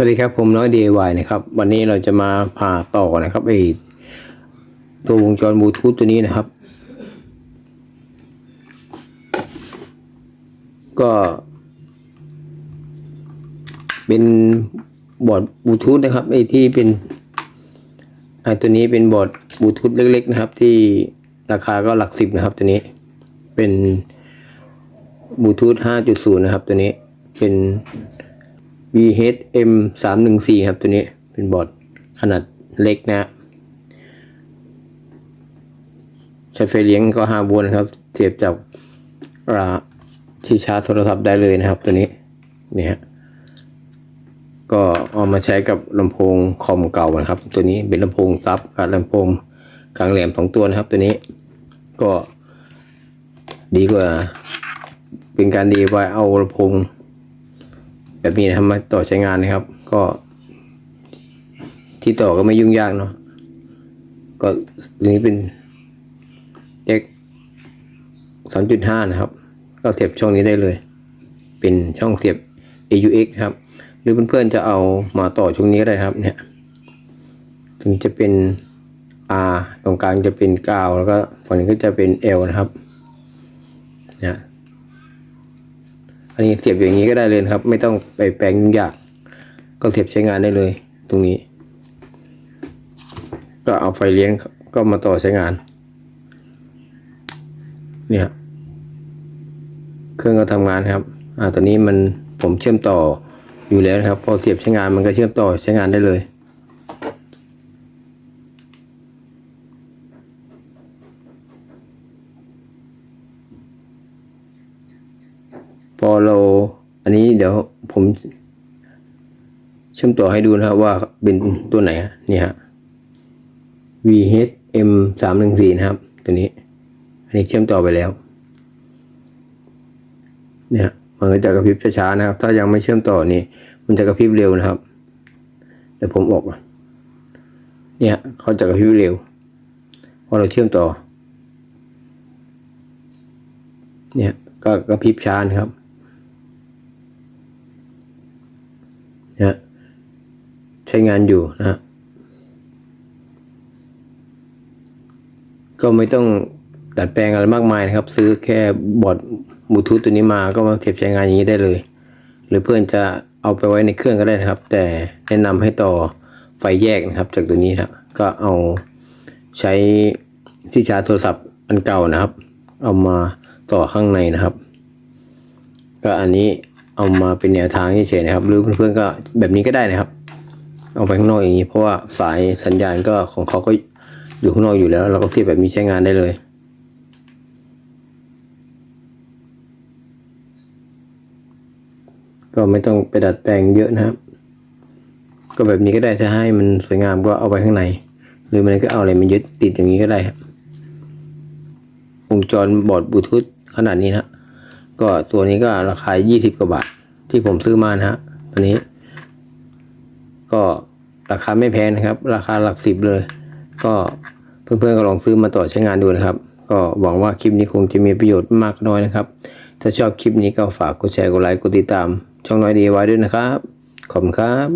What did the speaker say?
สวัสดีครับ ผมน้อย DIY นะครับ วันนี้เราจะมาผ่าต่อนะครับไอ ตัววงจรบลูทูธตัวนี้นะครับ ก็ เป็นบอร์ดบลูทูธนะครับไอที่เป็นไอตัวนี้เป็นบอร์ดบลูทูธเล็ก ๆ นะครับ ที่ราคาก็หลักสิบนะครับตัวนี้ เป็นบลูทูธ5.0 นะครับตัวนี้ เป็น VHM 3 1 4 ครับตัวนี้ เป็นบอร์ดขนาดเล็กนะ ใช้ไฟเลี้ยงก็5โวลต์ครับเสียบจากที่ชาร์จโทรศัพท์ได้เลยนะครับตัวนี้เนี่ยฮะก็เอามาใช้กับลำโพงคอมเก่านะครับ ตัวนี้เป็นลำโพงซับกับลำโพงกลางแหลมสองตัวนะครับ ตัวนี้ก็ดีกว่า เป็นการดีไว้เอาลำโพงแบบนี้นะครับมาต่อใช้งานนะครับ ก็ ที่ต่อก็ไม่ยุ่งยากเนาะก็ตัวนี้เป็น 3.5 นะครับ ก็เสียบช่องนี้ได้เลย เป็นช่องเสียบ AUX ครับ หรือเพื่อนๆจะเอามาต่อช่องนี้ก็ได้ครับ เนี่ยตรงนี้จะเป็น R ตรงกลางจะเป็นกาวแล้วก็ฝั่งนี้ก็จะเป็น L นะครับเนี่ยอันนี้เสียบอย่างนี้ก็ได้เลยครับ ไม่ต้องไปแปลงยุ่งยาก ก็เสียบใช้งานได้เลย ตรงนี้ ก็เอาไฟเลี้ยงก็มาต่อใช้งาน เนี่ย เครื่องก็ทำงานครับ อ่าตอนนี้มันผมเชื่อมต่ออยู่แล้วครับ พอเสียบใช้งานมันก็เชื่อมต่อใช้งานได้เลย พอเราอันนี้เดี๋ยวผมเชื่อมต่อให้ดูนะครับว่าเป็นตัวไหนนี่ฮะ VHM สามหนึ่งสี่นะครับ ตัวนี้ อันนี้เชื่อมต่อไปแล้ว เนี่ยมันก็จะกระพริบช้าๆนะครับ ถ้ายังไม่เชื่อมต่อนี่ มันจะกระพริบเร็วนะครับ เดี๋ยวผมออกเนี่ยเขาจะกระพริบเร็วพอเราเชื่อมต่อ เนี่ยก็กระพริบช้านะครับเนี่ยใช้งานอยู่นะ ก็ไม่ต้อง ดัดแปลงอะไรมากมายนะครับ ซื้อแค่บอร์ดบลูทูธตัวนี้มาก็มาเสียบใช้งานอย่างนี้ได้เลย หรือเพื่อนจะเอาไปไว้ในเครื่องก็ได้นะครับ แต่แนะนำให้ต่อไฟแยกนะครับ จากตัวนี้นะก็เอาใช้ที่ชาร์จโทรศัพท์อันเก่านะครับ เอามาต่อข้างในนะครับ ก็อันนี้เอามาเป็นแนวทางเฉยๆนะครับ หรือเพื่อนๆก็แบบนี้ก็ได้นะครับ เอาไปข้างนอกอย่างนี้เพราะว่าสายสัญญาณก็ของเขาก็อยู่ข้างนอกอยู่แล้ว เราก็เสียบแบบนี้ใช้งานได้เลย ก็ไม่ต้องไปดัดแปลงเยอะนะครับ ก็แบบนี้ก็ได้ถ้าให้มันสวยงามก็เอาไว้ข้างใน หรือมันก็เอาอะไรมายึดติดอย่างนี้ก็ได้ครับวงจรบอร์ดบลูทูธขนาดนี้นะก็ตัวนี้ก็ราคา 20 กว่าบาท ที่ผมซื้อมานะฮะตัวนี้ ก็ราคาไม่แพงนะครับ ราคาหลักสิบเลย ก็เพื่อนๆก็ลองซื้อมาต่อใช้งานดูนะครับ ก็หวังว่าคลิปนี้คงจะมีประโยชน์มากน้อยนะครับ ถ้าชอบคลิปนี้ก็ฝากกดแชร์กดไลค์กดติดตาม ช่องน้อยดีไว้ด้วยนะครับ ขอบคุณครับ